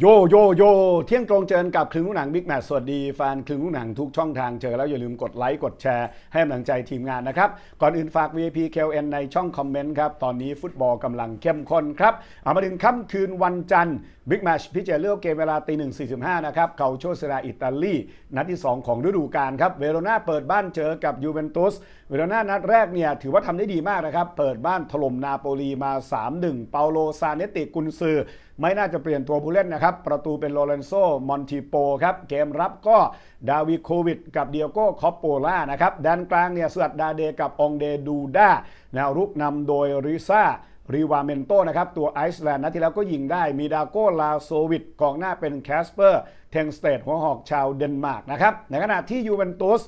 โยโยโยเที่ยงตรงเจอกับคลึงลูกหนังบิ๊กแมทสวัสดีแฟนคลึงลูกหนังทุกช่องทางเจอแล้วอย่าลืมกดไลค์กดแชร์ให้กำลังใจทีมงานนะครับ ก่อนอื่นฝาก VIP KLN ในช่องคอมเมนต์ครับ ตอนนี้ฟุตบอลกำลังเข้มข้นครับ เอามาถึงค่ำคืนวันจันทร์บิ๊กแมชพิจารณาเลือกเกมเวลาตีหนึ่งสี่สิบห้านะครับเกาโชเซราอิตาลี นัดที่ 2 ของฤดูกาลครับเวโรนาเปิดบ้านเจอกับยูเวนตุสเวโรนานัดแรกเนี่ยถือว่าทำได้ดีมากนะครับเปิดบ้านถล่มนาโปลีมา 3-1 เปาโลซาเนติกุนซือ ไม่น่าจะเปลี่ยนตัวผู้เล่นนะครับครับ ประตูเป็นโลเรนโซ มอนติโปครับ เกมรับก็ดาวิโควิด กับเดียโก้คอปโปล่านะครับแดนกลางเนี่ยสวัสดาเดกับองเดดูด้าแนวรุกนำโดยริซ่ารีวาเมนโตนะครับตัวไอซ์แลนด์นัดที่แล้วก็ยิงได้มีดาโก้ลาโซวิดกองหน้าเป็นแคสเปอร์เทงสเตดหัวหอกชาวเดนมาร์กนะครับในขณะที่ยูเวนตุส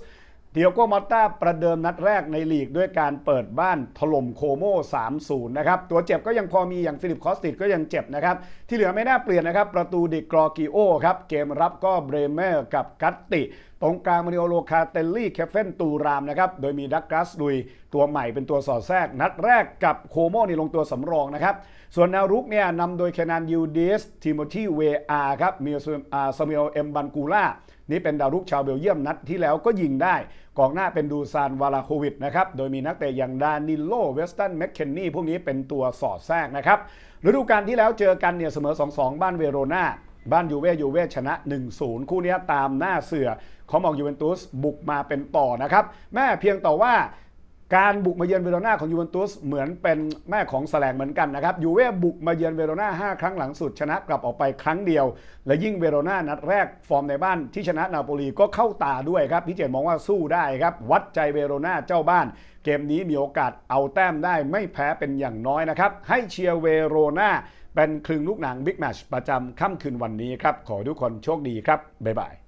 เดียโก้มอตตาประเดิมนัดแรกในลีกด้วยการเปิดบ้านถล่มโคโม3-0 นะครับ ตัวเจ็บก็ยังพอมีอย่างฟิลิปคอสติดก็ยังเจ็บนะครับ ที่เหลือไม่น่าเปลี่ยนนะครับ ประตูดิกรอกิโอครับ เกมรับก็เบรเมอร์กับกัตติ ตรงกลางมาริโอโลคาเตลลี่เคฟเฟนตูรามนะครับโดยมีดักกัสลุยตัวใหม่เป็นตัวสอดแทรก นัดแรกกับโคโมนี่ลงตัวสำรองนะครับ ส่วนแนวรุกเนี่ยนำโดยเคนานยูดิสทิโมธีเวอาร์ครับมีซามิเอลเอ็มบันกูล่านี่เป็นดาวรุกชาวเบลเยียมนัดที่แล้วก็ยิงได้ กองหน้าเป็นดูซานวาลาโควิดนะครับ โดยมีนักเตะอย่างดานิโลเวสตันแมคเคนนี่พวกนี้เป็นตัวสอดแทรกนะครับฤดูกาลที่แล้วเจอกันเนี่ยเสมอ 2-2 บ้านเวโรนา บ้านยูเว่ยูเว่ชนะ 1-0 คู่นี้ตามหน้าเสือเขามองยูเวนตุสบุกมาเป็นต่อนะครับ แม่เพียงแต่ว่า การบุกมาเยือนเวโรนาของยูเวนตุสเหมือนเป็นแม่ของแสลงเหมือนกันนะครับยูเว่บุกมาเยือนเวโรนา5ครั้งหลังสุดชนะกลับออกไปครั้งเดียว และยิ่งเวโรนานัดแรกฟอร์มในบ้านที่ชนะนาโปลีก็เข้าตาด้วยครับพี่เจมองว่าสู้ได้ครับ วัดใจเวโรนาเจ้าบ้าน เกมนี้มีโอกาสเอาแต้มได้ไม่แพ้เป็นอย่างน้อยนะครับให้เชียร์เวโรนาเป็นคลึงลูกหนังบิ๊กแมชประจำค่ำคืนวันนี้ครับขอทุกคนโชคดีครับบ๊ายบาย